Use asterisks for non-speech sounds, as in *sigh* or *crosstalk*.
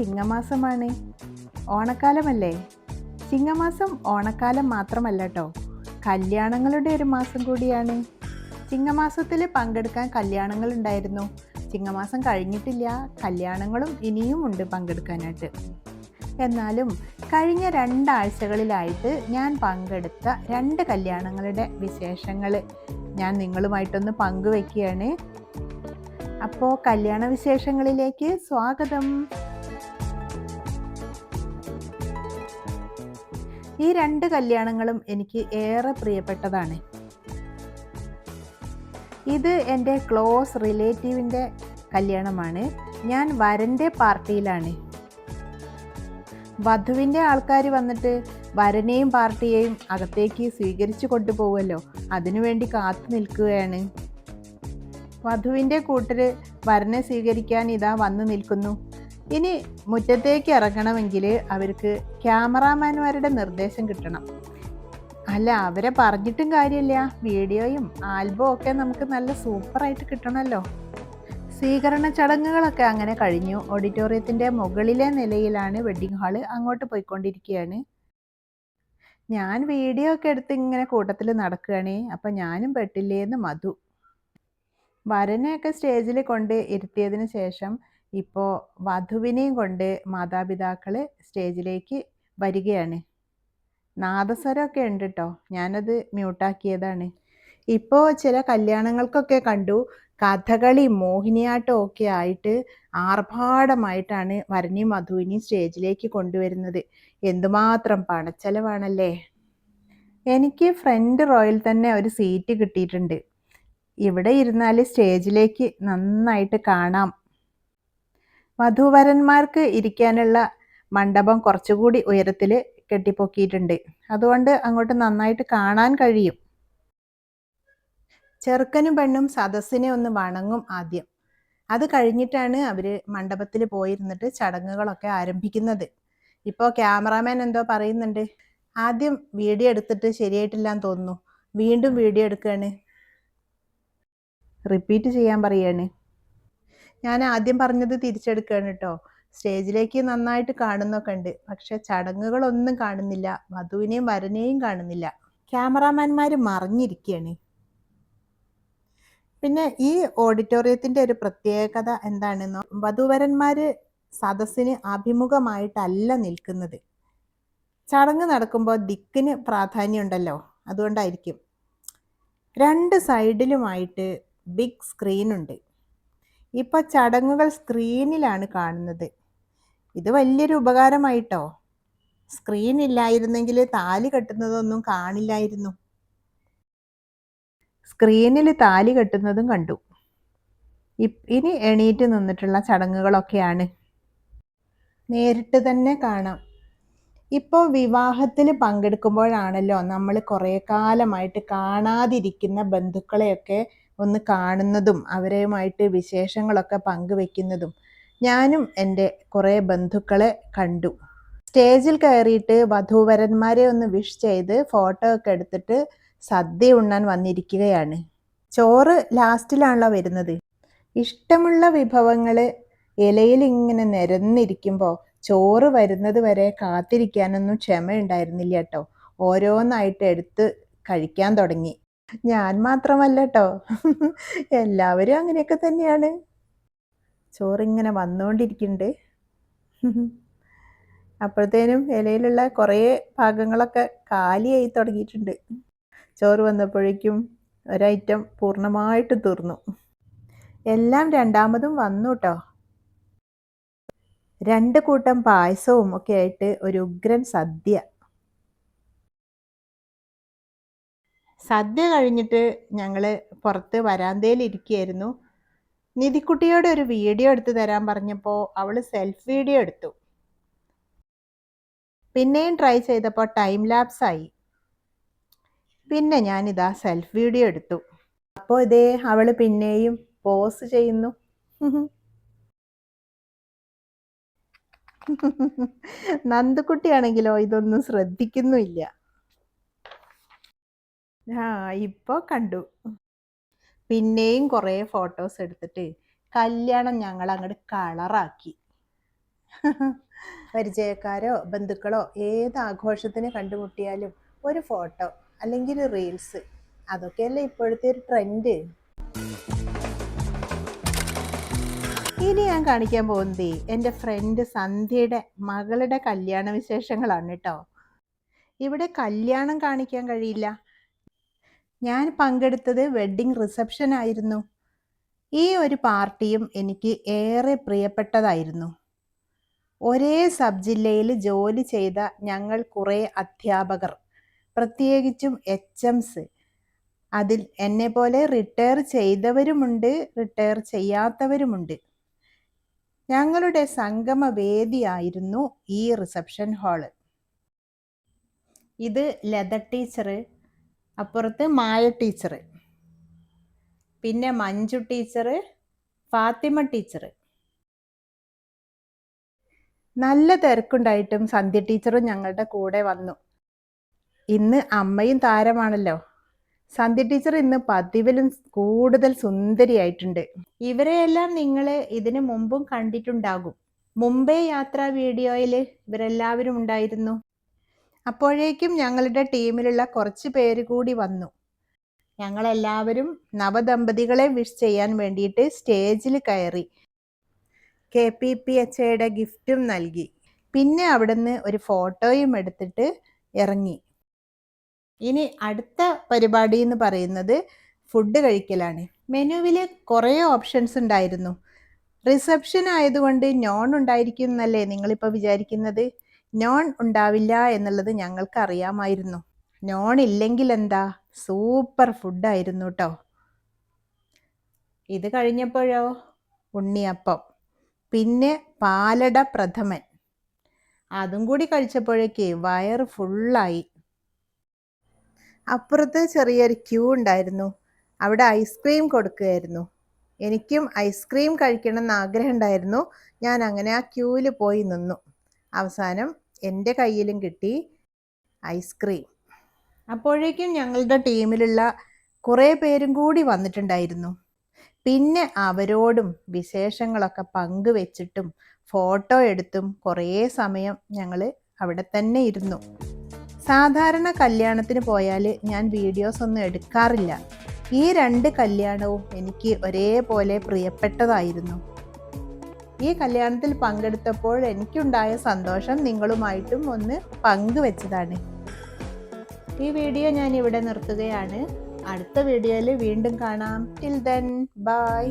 ചിങ്ങമാസമാണ്. ഓണക്കാലമല്ലേ? ചിങ്ങമാസം ഓണക്കാലം മാത്രമല്ല കേട്ടോ കല്യാണങ്ങളുടെ ഒരു മാസം കൂടിയാണ്. ചിങ്ങമാസത്തിൽ പങ്കെടുക്കാൻ കല്യാണങ്ങൾ ഉണ്ടായിരുന്നു ചിങ്ങമാസം കഴിഞ്ഞിട്ടില്ല. കല്യാണങ്ങളും ഇനിയും ഉണ്ട് പങ്കെടുക്കാനായിട്ട്. എന്നാലും കഴിഞ്ഞ രണ്ടാഴ്ചകളിലായിട്ട് ഞാൻ പങ്കെടുത്ത രണ്ട് കല്യാണങ്ങളുടെ വിശേഷങ്ങൾ ഞാൻ നിങ്ങളുമായിട്ടൊന്ന് പങ്കുവെക്കുകയാണ്. അപ്പോൾ കല്യാണ വിശേഷങ്ങളിലേക്ക് സ്വാഗതം. ഈ രണ്ട് കല്യാണങ്ങളും എനിക്ക് ഏറെ പ്രിയപ്പെട്ടതാണ്. ഇത് എന്റെ ക്ലോസ് റിലേറ്റീവിന്റെ കല്യാണമാണ്. ഞാൻ വരന്റെ പാർട്ടിയിലാണ്. വധുവിന്റെ ആൾക്കാർ വന്നിട്ട് വരനെയും പാർട്ടിയെയും അകത്തേക്ക് സ്വീകരിച്ചു കൊണ്ടുപോകുമല്ലോ അതിനുവേണ്ടി കാത്തു നിൽക്കുകയാണ്. വധുവിന്റെ കൂട്ടർ വരനെ സ്വീകരിക്കാൻ ഇതാ വന്നു നിൽക്കുന്നു. ഇനി മുറ്റത്തേക്ക് ഇറങ്ങണമെങ്കിൽ അവർക്ക് ക്യാമറാമാൻമാരുടെ നിർദ്ദേശം കിട്ടണം. അല്ല അവരെ പറഞ്ഞിട്ടും കാര്യമില്ല. വീഡിയോയും ആൽബവും ഒക്കെ നമുക്ക് നല്ല സൂപ്പറായിട്ട് കിട്ടണമല്ലോ. സ്വീകരണ ചടങ്ങുകളൊക്കെ അങ്ങനെ കഴിഞ്ഞു. ഓഡിറ്റോറിയത്തിന്റെ മുകളിലെ നിലയിലാണ് വെഡ്ഡിംഗ് ഹാൾ അങ്ങോട്ട് പോയിക്കൊണ്ടിരിക്കുകയാണ്. ഞാൻ വീഡിയോ ഒക്കെ എടുത്ത് ഇങ്ങനെ കൂട്ടത്തിൽ നടക്കുകയാണേ. അപ്പം ഞാനും പെട്ടില്ലേന്ന് മധു. വരനെയൊക്കെ സ്റ്റേജിൽ കൊണ്ട് ഇരുത്തിയതിന് ശേഷം ഇപ്പോൾ വധുവിനെയും കൊണ്ട് മാതാപിതാക്കൾ സ്റ്റേജിലേക്ക് വരികയാണ്. നാദസ്വരമൊക്കെ ഉണ്ട് കേട്ടോ ഞാനത് മ്യൂട്ടാക്കിയതാണ്. ഇപ്പോൾ ചില കല്യാണങ്ങൾക്കൊക്കെ കണ്ടു കഥകളി മോഹിനിയാട്ടം ഒക്കെ ആയിട്ട് ആർഭാടമായിട്ടാണ് വരനെയും മധുവിനെയും സ്റ്റേജിലേക്ക് കൊണ്ടുവരുന്നത്. എന്തുമാത്രം പണച്ചെലവാണല്ലേ? എനിക്ക് ഫ്രണ്ട് റോയിൽ തന്നെ ഒരു സീറ്റ് കിട്ടിയിട്ടുണ്ട്. ഇവിടെ ഇരുന്നാൽ സ്റ്റേജിലേക്ക് നന്നായിട്ട് കാണാം. വധൂവരന്മാർക്ക് ഇരിക്കാനുള്ള മണ്ഡപം കുറച്ചുകൂടി ഉയരത്തിൽ കെട്ടിപ്പൊക്കിയിട്ടുണ്ട്. അതുകൊണ്ട് അങ്ങോട്ട് നന്നായിട്ട് കാണാൻ കഴിയും. ചെറുക്കനും പെണ്ണും സദസ്സിനെ ഒന്ന് വണങ്ങും ആദ്യം. അത് കഴിഞ്ഞിട്ടാണ് അവർ മണ്ഡപത്തിൽ പോയിരുന്നിട്ട് ചടങ്ങുകളൊക്കെ ആരംഭിക്കുന്നത്. ഇപ്പോൾ ക്യാമറാമാൻ എന്തോ പറയുന്നുണ്ട്. ആദ്യം വീഡിയോ എടുത്തിട്ട് ശരിയായിട്ടില്ല എന്ന് തോന്നുന്നു. വീണ്ടും വീഡിയോ എടുക്കുകയാണ് റിപ്പീറ്റ് ചെയ്യാൻ പറയാണ്. ഞാൻ ആദ്യം പറഞ്ഞത് തിരിച്ചെടുക്കുകയാണ് കേട്ടോ സ്റ്റേജിലേക്ക് നന്നായിട്ട് കാണുന്നൊക്കെ ഉണ്ട്. പക്ഷെ ചടങ്ങുകളൊന്നും കാണുന്നില്ല. വധുവിനെയും വരനെയും കാണുന്നില്ല. ക്യാമറാമാൻമാർ മറിഞ്ഞിരിക്കുകയാണ് പിന്നെ ഈ ഓഡിറ്റോറിയത്തിന്റെ ഒരു പ്രത്യേകത എന്താണെന്നോ വധുവരന്മാര് സദസ്സിന് അഭിമുഖമായിട്ടല്ല നിൽക്കുന്നത്. ചടങ്ങ് നടക്കുമ്പോൾ ദിക്കിന് പ്രാധാന്യമുണ്ടല്ലോ. അതുകൊണ്ടായിരിക്കും. രണ്ട് സൈഡിലുമായിട്ട് ബിഗ് സ്ക്രീൻ ഉണ്ട് ഇപ്പൊ ചടങ്ങുകൾ സ്ക്രീനിലാണ് കാണുന്നത്. ഇത് വലിയൊരു ഉപകാരമായിട്ടോ? സ്ക്രീൻ ഇല്ലായിരുന്നെങ്കിൽ താലി കെട്ടുന്നതൊന്നും കാണില്ലായിരുന്നു. സ്ക്രീനിൽ താലി കെട്ടുന്നതും കണ്ടു. ഇനി എണീറ്റ് നിന്നിട്ടുള്ള ചടങ്ങുകളൊക്കെയാണ്. നേരിട്ട് തന്നെ കാണാം. ഇപ്പോൾ വിവാഹത്തിൽ പങ്കെടുക്കുമ്പോഴാണല്ലോ നമ്മൾ കുറേ കാലമായിട്ട് കാണാതിരിക്കുന്ന ബന്ധുക്കളെയൊക്കെ ഒന്ന് കാണുന്നതും അവരെയുമായിട്ട് വിശേഷങ്ങളൊക്കെ പങ്കുവെക്കുന്നതും ഞാനും എന്റെ കുറേ ബന്ധുക്കളെ കണ്ടു. സ്റ്റേജിൽ കയറിയിട്ട് വധൂവരന്മാരെ ഒന്ന് വിഷ് ചെയ്ത് ഫോട്ടോ ഒക്കെ എടുത്തിട്ട് സദ്യ ഉണ്ണാൻ വന്നിരിക്കുകയാണ്. ചോറ് ലാസ്റ്റിലാണല്ലോ വരുന്നത്. ഇഷ്ടമുള്ള വിഭവങ്ങൾ ഇലയിൽ ഇങ്ങനെ നിരന്നിരിക്കുമ്പോൾ ചോറ് വരുന്നത് വരെ കാത്തിരിക്കാനൊന്നും ക്ഷമയുണ്ടായിരുന്നില്ല കേട്ടോ. ഓരോന്നായിട്ട് എടുത്ത് കഴിക്കാൻ തുടങ്ങി. ഞാൻ മാത്രമല്ല കേട്ടോ എല്ലാവരും അങ്ങനെയൊക്കെ തന്നെയാണ്. ചോറിങ്ങനെ വന്നുകൊണ്ടിരിക്കുന്നുണ്ട് അപ്പോഴത്തേനും ഇലയിലുള്ള കുറേ ഭാഗങ്ങളൊക്കെ കാലിയായി തുടങ്ങിയിട്ടുണ്ട്. ചോറ് വന്നപ്പോഴേക്കും ഒരൈറ്റം പൂർണമായിട്ട് തീർന്നു. എല്ലാം രണ്ടാമതും വന്നു കേട്ടോ രണ്ട് കൂട്ടം പായസവും ഒക്കെ ആയിട്ട് ഒരു ഉഗ്രൻ സദ്യ. സദ്യ കഴിഞ്ഞിട്ട് ഞങ്ങൾ പുറത്ത് വരാന്തയിൽ ഇരിക്കുകയായിരുന്നു നിധിക്കുട്ടിയോട് ഒരു വീഡിയോ എടുത്തു തരാൻ പറഞ്ഞപ്പോൾ അവൾ സെൽഫ് വീഡിയോ എടുത്തു. പിന്നെയും ട്രൈ ചെയ്തപ്പോൾ ടൈം ലാപ്സ് ആയി പിന്നെ ഞാനിതാ സെൽഫ് വീഡിയോ എടുത്തു. അപ്പോൾ ഇതേ അവൾ പിന്നെയും പോസ് ചെയ്യുന്നു. *laughs* നന്ദുക്കുട്ടിയാണെങ്കിലോ ഇതൊന്നും ശ്രദ്ധിക്കുന്നുമില്ല. ആ ഇപ്പോൾ കണ്ടു. പിന്നെയും കുറേ ഫോട്ടോസ് എടുത്തിട്ട് കല്യാണം ഞങ്ങൾ അങ്ങോട്ട് കളറാക്കി. പരിചയക്കാരോ ബന്ധുക്കളോ ഏത് ആഘോഷത്തിന് കണ്ടുമുട്ടിയാലും ഒരു ഫോട്ടോ അല്ലെങ്കിൽ റീൽസ് അതൊക്കെയല്ലേ ഇപ്പോഴത്തെ ഒരു ട്രെൻഡ്. ഇനി ഞാൻ കാണിക്കാൻ പോകുന്നത് എന്റെ ഫ്രണ്ട് സന്ധ്യയുടെ മകളുടെ കല്യാണ വിശേഷങ്ങളാണ് കേട്ടോ ഇവിടെ കല്യാണം കാണിക്കാൻ കഴിയില്ല. ഞാൻ പങ്കെടുത്തത് വെഡ്ഡിംഗ് റിസപ്ഷൻ ആയിരുന്നു. ഈ ഒരു പാർട്ടിയും എനിക്ക് ഏറെ പ്രിയപ്പെട്ടതായിരുന്നു. ഒരേ സബ് ജില്ലയിൽ ജോലി ചെയ്ത ഞങ്ങൾ കുറേ അധ്യാപകർ പ്രത്യേകിച്ചും എച്ച് എംസ് അതിൽ എന്നെ പോലെ റിട്ടയർ ചെയ്തവരുമുണ്ട് റിട്ടയർ ചെയ്യാത്തവരുമുണ്ട്. ഞങ്ങളുടെ സംഗമ വേദിയായിരുന്നു ഈ റിസപ്ഷൻ ഹാൾ ഇത് ലത ടീച്ചർ അപ്പുറത്ത് മായ ടീച്ചർ പിന്നെ മഞ്ജു ടീച്ചർ ഫാത്തിമ ടീച്ചർ നല്ല തിരക്കുണ്ടായിട്ടും സന്ധ്യ ടീച്ചറും ഞങ്ങളുടെ കൂടെ വന്നു. ഇന്ന് അമ്മയും താരമാണല്ലോ. സന്ധ്യ ടീച്ചർ ഇന്ന് പതിവിലും കൂടുതൽ സുന്ദരിയായിട്ടുണ്ട്. ഇവരെയെല്ലാം നിങ്ങൾ ഇതിനു മുമ്പും കണ്ടിട്ടുണ്ടാകും. മുംബൈ യാത്രാ വീഡിയോയിൽ ഇവരെല്ലാവരും ഉണ്ടായിരുന്നു. അപ്പോഴേക്കും ഞങ്ങളുടെ ടീമിലുള്ള കുറച്ച് പേര് കൂടി വന്നു. ഞങ്ങളെല്ലാവരും നവദമ്പതികളെ വിഷ് ചെയ്യാൻ വേണ്ടിയിട്ട് സ്റ്റേജിൽ കയറി. കെ പി പി എച്ച് എയുടെ ഗിഫ്റ്റും നൽകി. പിന്നെ അവിടുന്ന് ഒരു ഫോട്ടോയും എടുത്തിട്ട് ഇറങ്ങി. ഇനി അടുത്ത പരിപാടി എന്ന് പറയുന്നത് ഫുഡ് കഴിക്കലാണ്. മെനുവിൽ കുറേ ഓപ്ഷൻസ് ഉണ്ടായിരുന്നു. റിസപ്ഷൻ ആയതുകൊണ്ട് നോൺ ഉണ്ടായിരിക്കും എന്നല്ലേ നിങ്ങളിപ്പോൾ വിചാരിക്കുന്നത്? നോൺ ഉണ്ടാവില്ല എന്നുള്ളത് ഞങ്ങൾക്ക് അറിയാമായിരുന്നു നോൺ ഇല്ലെങ്കിൽ എന്താ സൂപ്പർ ഫുഡായിരുന്നു കേട്ടോ ഇത് കഴിഞ്ഞപ്പോഴോ? ഉണ്ണിയപ്പം. പിന്നെ പാലട പ്രഥമൻ. അതും കൂടി കഴിച്ചപ്പോഴേക്ക് വയറ് ഫുള്ളായി അപ്പുറത്ത് ചെറിയൊരു ക്യൂ ഉണ്ടായിരുന്നു. അവിടെ ഐസ്ക്രീം കൊടുക്കുകയായിരുന്നു. എനിക്കും ഐസ്ക്രീം കഴിക്കണം ആഗ്രഹം ഉണ്ടായിരുന്നു ഞാൻ അങ്ങനെ ആ ക്യൂവിൽ പോയി നിന്നു. അവസാനം എന്റെ കയ്യിലും കിട്ടി ഐസ്ക്രീം അപ്പോഴേക്കും ഞങ്ങളുടെ ടീമിലുള്ള കുറേ പേരും കൂടി വന്നിട്ടുണ്ടായിരുന്നു. പിന്നെ അവരോടും വിശേഷങ്ങളൊക്കെ പങ്കുവെച്ചിട്ടും ഫോട്ടോ എടുത്തും കുറേ സമയം ഞങ്ങൾ അവിടെ തന്നെ ഇരുന്നു. സാധാരണ കല്യാണത്തിന് പോയാൽ ഞാൻ വീഡിയോസ് ഒന്നും എടുക്കാറില്ല. ഈ രണ്ട് കല്യാണവും എനിക്ക് ഒരേപോലെ പ്രിയപ്പെട്ടതായിരുന്നു. ഈ കല്യാണത്തിൽ പങ്കെടുത്തപ്പോൾ എനിക്കുണ്ടായ സന്തോഷം നിങ്ങളുമായിട്ടും ഒന്ന് പങ്കുവെച്ചതാണ്. ഈ വീഡിയോ ഞാൻ ഇവിടെ നിർത്തുകയാണ്. അടുത്ത വീഡിയോയിൽ വീണ്ടും കാണാം. Till then bye